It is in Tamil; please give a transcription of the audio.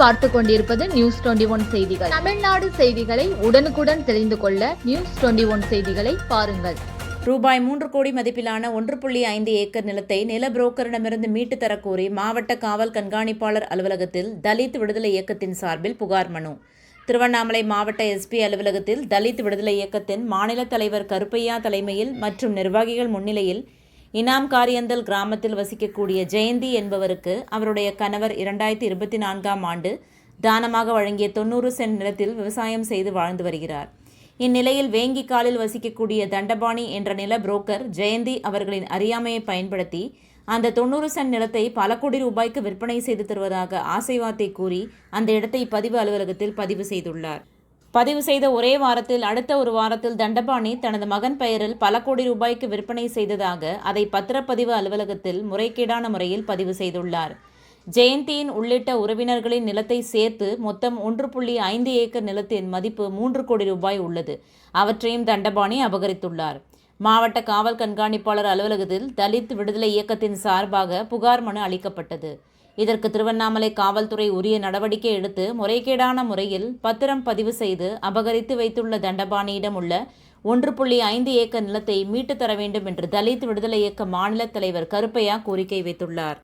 பார்த்து கொண்டிருப்பது நியூஸ் டுவெண்டி ஒன் செய்திகள். தமிழ்நாடு செய்திகளை உடனுக்குடன் தெரிந்து கொள்ள நியூஸ் டுவெண்டி ஒன் செய்திகளை பாருங்கள். ரூபாய் மூன்று கோடி மதிப்பிலான ஒன்று புள்ளி ஐந்து ஏக்கர் நிலத்தை நில புரோக்கரிடமிருந்து மீட்டு தரக்கோரி மாவட்ட காவல் கண்காணிப்பாளர் அலுவலகத்தில் தலித் விடுதலை இயக்கத்தின் சார்பில் புகார் மனு. திருவண்ணாமலை மாவட்ட எஸ்பி அலுவலகத்தில் தலித் விடுதலை இயக்கத்தின் மாநில தலைவர் கருப்பையா தலைமையில் மற்றும் நிர்வாகிகள் முன்னிலையில் இனாம் காரியந்தல் கிராமத்தில் வசிக்கக்கூடிய ஜெயந்தி என்பவருக்கு அவருடைய கணவர் இரண்டாயிரத்தி இருபத்தி நான்காம் ஆண்டு தானமாக வழங்கிய தொண்ணூறு சென்ட் நிலத்தில் விவசாயம் செய்து வாழ்ந்து வருகிறார். இந்நிலையில் வேங்கி காலில் வசிக்கக்கூடிய தண்டபாணி என்ற நில புரோக்கர் ஜெயந்தி அவர்களின் அறியாமையை பயன்படுத்தி அந்த தொண்ணூறு சென்ட் நிலத்தை பல கோடி ரூபாய்க்கு விற்பனை செய்து தருவதாக ஆசைவாத்தை கூறி அந்த இடத்தை பதிவு அலுவலகத்தில் பதிவு செய்துள்ளார். பதிவு செய்த ஒரே வாரத்தில் அடுத்த ஒரு வாரத்தில் தண்டபாணி தனது மகன் பெயரில் பல கோடி ரூபாய்க்கு விற்பனை செய்ததாக அதை பத்திரப்பதிவு அலுவலகத்தில் முறைகேடான முறையில் பதிவு செய்துள்ளார். ஜெயந்தியின் உள்ளிட்ட உறவினர்களின் நிலத்தை சேர்த்து மொத்தம் ஒன்று புள்ளி ஐந்து ஏக்கர் நிலத்தின் மதிப்பு மூன்று கோடி ரூபாய் உள்ளது. அவற்றையும் தண்டபாணி அபகரித்துள்ளார். மாவட்ட காவல் கண்காணிப்பாளர் அலுவலகத்தில் தலித் விடுதலை இயக்கத்தின் சார்பாக புகார் மனு அளிக்கப்பட்டது. இதற்கு திருவண்ணாமலை காவல்துறை உரிய நடவடிக்கை எடுத்து முறைகேடான முறையில் பத்திரம் பதிவு செய்து அபகரித்து வைத்துள்ள தண்டபாணியிடம் உள்ள ஒன்று புள்ளி ஐந்து ஏக்கர் நிலத்தை மீட்டுத் தர வேண்டும் என்று தலித் விடுதலை இயக்க மாநில தலைவர் கருப்பையா கோரிக்கை வைத்துள்ளார்.